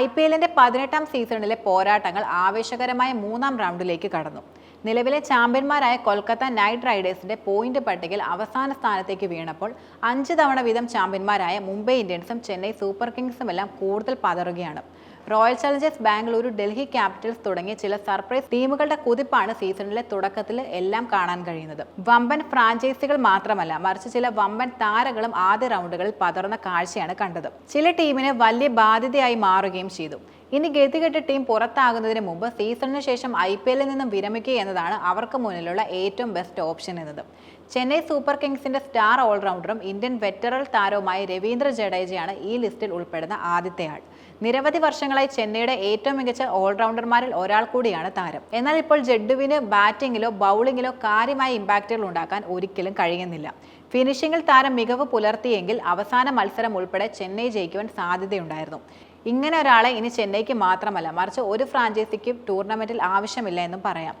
I P എല്ലിന്റെ പതിനെട്ടാം സീസണിലെ പോരാട്ടങ്ങൾ ആവേശകരമായ മൂന്നാം റൗണ്ടിലേക്ക് കടന്നു. നിലവിലെ ചാമ്പ്യന്മാരായ കൊൽക്കത്ത നൈറ്റ് റൈഡേഴ്സിന്റെ പോയിന്റ് പട്ടികയിൽ അവസാന സ്ഥാനത്തേക്ക് വീണപ്പോൾ അഞ്ച് തവണ വീതം ചാമ്പ്യന്മാരായ മുംബൈ ഇന്ത്യൻസും ചെന്നൈ സൂപ്പർ കിങ്സും എല്ലാം കൂടുതൽ പതറുകയാണ്. Royal challengers Bengaluru Delhi capitals തുടങ്ങിയ ചില സർപ്രൈസ് ടീമുകളുടെ കുതിപ്പാണ് സീസണിലെ തുടക്കത്തിൽ എല്ലാം കാണാൻ കഴിയുന്നത്. വമ്പൻ ഫ്രാഞ്ചൈസികൾ മാത്രമല്ല മറിച്ച് ചില വമ്പൻ താരങ്ങളും ആദ്യ റൗണ്ടുകളിൽ പതർന്ന കാഴ്ചയാണ് കണ്ടത്. ചില ടീമിന് വലിയ ബാധ്യതയായി മാറുകയും ചെയ്തു. ഇനി ഗതികെട്ട ടീം പുറത്താകുന്നതിന് മുമ്പ് സീസണിന് ശേഷം ഐ പി എല്ലിൽ നിന്നും വിരമിക്കുക എന്നതാണ് അവർക്ക് മുന്നിലുള്ള ഏറ്റവും ബെസ്റ്റ് ഓപ്ഷൻ എന്നത്. ചെന്നൈ സൂപ്പർ കിങ്സിന്റെ സ്റ്റാർ ഓൾറൗണ്ടറും ഇന്ത്യൻ വെറ്ററൽ താരവുമായ രവീന്ദ്ര ജഡേജയാണ് ഈ ലിസ്റ്റിൽ ഉൾപ്പെടുന്ന ആദ്യത്തെ ആൾ. നിരവധി വർഷങ്ങളായി ചെന്നൈയുടെ ഏറ്റവും മികച്ച ഓൾറൗണ്ടർമാരിൽ ഒരാൾ കൂടിയാണ് താരം. എന്നാൽ ഇപ്പോൾ ജഡ്ഡുവിന് ബാറ്റിംഗിലോ ബൗളിംഗിലോ കാര്യമായ ഇമ്പാക്റ്റുകൾ ഉണ്ടാക്കാൻ ഒരിക്കലും കഴിയുന്നില്ല. ഫിനിഷിംഗിൽ താരം മികവ് പുലർത്തിയെങ്കിൽ അവസാന മത്സരം ഉൾപ്പെടെ ചെന്നൈ ജയിക്കുവാൻ സാധ്യതയുണ്ടായിരുന്നു. ഇങ്ങനെ ഒരാളെ ഇനി ചെന്നൈക്ക് മാത്രമല്ല മറിച്ച് ഒരു ഫ്രാഞ്ചൈസിക്കും ടൂർണമെന്റിൽ ആവശ്യമില്ല എന്നും പറയാം.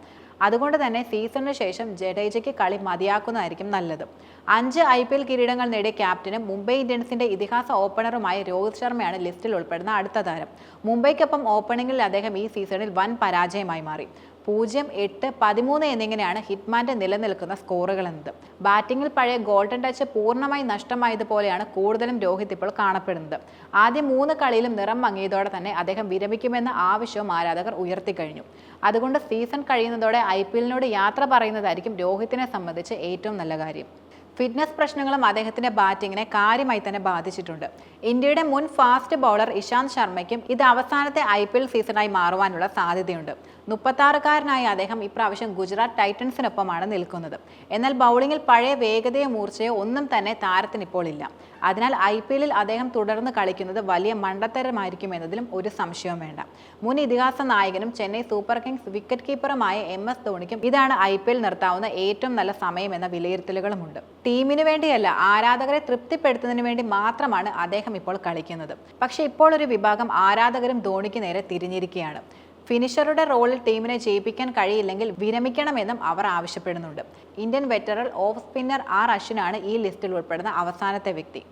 അതുകൊണ്ട് തന്നെ സീസണിന് ശേഷം ജഡേജയ്ക്ക് കളി മതിയാക്കുന്നതായിരിക്കും നല്ലത്. അഞ്ച് ഐ പി എൽ കിരീടങ്ങൾ നേടിയ ക്യാപ്റ്റനും മുംബൈ ഇന്ത്യൻസിന്റെ ഇതിഹാസ ഓപ്പണറുമായ രോഹിത് ശർമ്മയാണ് ലിസ്റ്റിൽ ഉൾപ്പെടുന്ന അടുത്ത താരം. മുംബൈക്കൊപ്പം ഓപ്പണിംഗിൽ അദ്ദേഹം ഈ സീസണിൽ വൻ പരാജയമായി മാറി. പൂജ്യം എട്ട് പതിമൂന്ന് എന്നിങ്ങനെയാണ് ഹിറ്റ്മാന്റെ നിലനിൽക്കുന്ന സ്കോറുകൾ എന്നത് ബാറ്റിംഗിൽ പഴയ ഗോൾഡൻ ടച്ച് പൂർണമായി നഷ്ടമായതുപോലെയാണ് കൂടുതലും രോഹിത് ഇപ്പോൾ കാണപ്പെടുന്നത്. ആദ്യ മൂന്ന് കളിയിലും നിറം മങ്ങിയതോടെ തന്നെ അദ്ദേഹം വിരമിക്കുമെന്ന ആവശ്യവും ആരാധകർ ഉയർത്തിക്കഴിഞ്ഞു. അതുകൊണ്ട് സീസൺ കഴിയുന്നതോടെ ഐ പി എല്ലിനോട് യാത്ര പറയുന്നതായിരിക്കും രോഹിത്തിനെ സംബന്ധിച്ച് ഏറ്റവും നല്ല കാര്യം. ഫിറ്റ്നസ് പ്രശ്നങ്ങളും അദ്ദേഹത്തിന്റെ ബാറ്റിങ്ങിനെ കാര്യമായി തന്നെ ബാധിച്ചിട്ടുണ്ട്. ഇന്ത്യയുടെ മുൻ ഫാസ്റ്റ് ബൗളർ ഇഷാന്ത് ശർമ്മയ്ക്കും ഇത് അവസാനത്തെ ഐ പി എൽ സീസണായി മാറുവാനുള്ള സാധ്യതയുണ്ട്. മുപ്പത്താറുകാരനായ അദ്ദേഹം ഇപ്രാവശ്യം ഗുജറാത്ത് ടൈറ്റൻസിനൊപ്പമാണ് നിൽക്കുന്നത്. എന്നാൽ ബൗളിങ്ങിൽ പഴയ വേഗതയോ മൂർച്ചയോ ഒന്നും തന്നെ താരത്തിനിപ്പോൾ ഇല്ല. അതിനാൽ ഐ പി എല്ലിൽ അദ്ദേഹം തുടർന്ന് കളിക്കുന്നത് വലിയ മണ്ടത്തരമായിരിക്കും എന്നതിലും ഒരു സംശയവും വേണ്ട. മുൻ ഇതിഹാസ നായകനും ചെന്നൈ സൂപ്പർ കിങ്സ് വിക്കറ്റ് കീപ്പറുമായ എം എസ് ധോണിക്കും ഇതാണ് ഐ പി എൽ നിർത്താവുന്ന ഏറ്റവും നല്ല സമയം എന്ന വിലയിരുത്തലുകളുമുണ്ട്. ടീമിന് വേണ്ടിയല്ല ആരാധകരെ തൃപ്തിപ്പെടുത്തുന്നതിന് വേണ്ടി മാത്രമാണ് അദ്ദേഹം ഇപ്പോൾ കളിക്കുന്നത്. പക്ഷേ ഇപ്പോൾ ഒരു വിഭാഗം ആരാധകരും ധോണിക്ക് നേരെ തിരിഞ്ഞിരിക്കുകയാണ്. ഫിനിഷറുടെ റോളിൽ ടീമിനെ ജയിപ്പിക്കാൻ കഴിയില്ലെങ്കിൽ വിരമിക്കണമെന്നും അവർ ആവശ്യപ്പെടുന്നുണ്ട്. Indian veteran off spinner R അശ്വിനാണ് ഈ ലിസ്റ്റിൽ ഉൾപ്പെടുന്ന അവസാനത്തെ വ്യക്തി.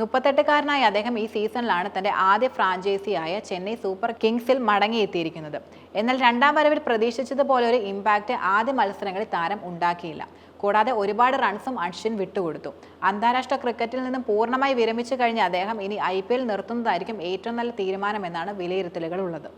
മുപ്പത്തെട്ടുകാരനായ അദ്ദേഹം ഈ സീസണിലാണ് തന്റെ ആദ്യ ഫ്രാഞ്ചൈസിയായ ചെന്നൈ സൂപ്പർ കിങ്സിൽ മടങ്ങിയെത്തിയിരിക്കുന്നത്. എന്നാൽ രണ്ടാം വരവിൽ പ്രതീക്ഷിച്ചതുപോലെ ഒരു ഇമ്പാക്റ്റ് ആദ്യ മത്സരങ്ങളിൽ താരം ഉണ്ടാക്കിയില്ല. കൂടാതെ ഒരുപാട് റൺസും അശ്വിൻ വിട്ടുകൊടുത്തു. അന്താരാഷ്ട്ര ക്രിക്കറ്റിൽ നിന്നും പൂർണമായി വിരമിച്ചു കഴിഞ്ഞ അദ്ദേഹം ഇനി ഐ നിർത്തുന്നതായിരിക്കും ഏറ്റവും നല്ല തീരുമാനമെന്നാണ് വിലയിരുത്തലുകൾ ഉള്ളത്.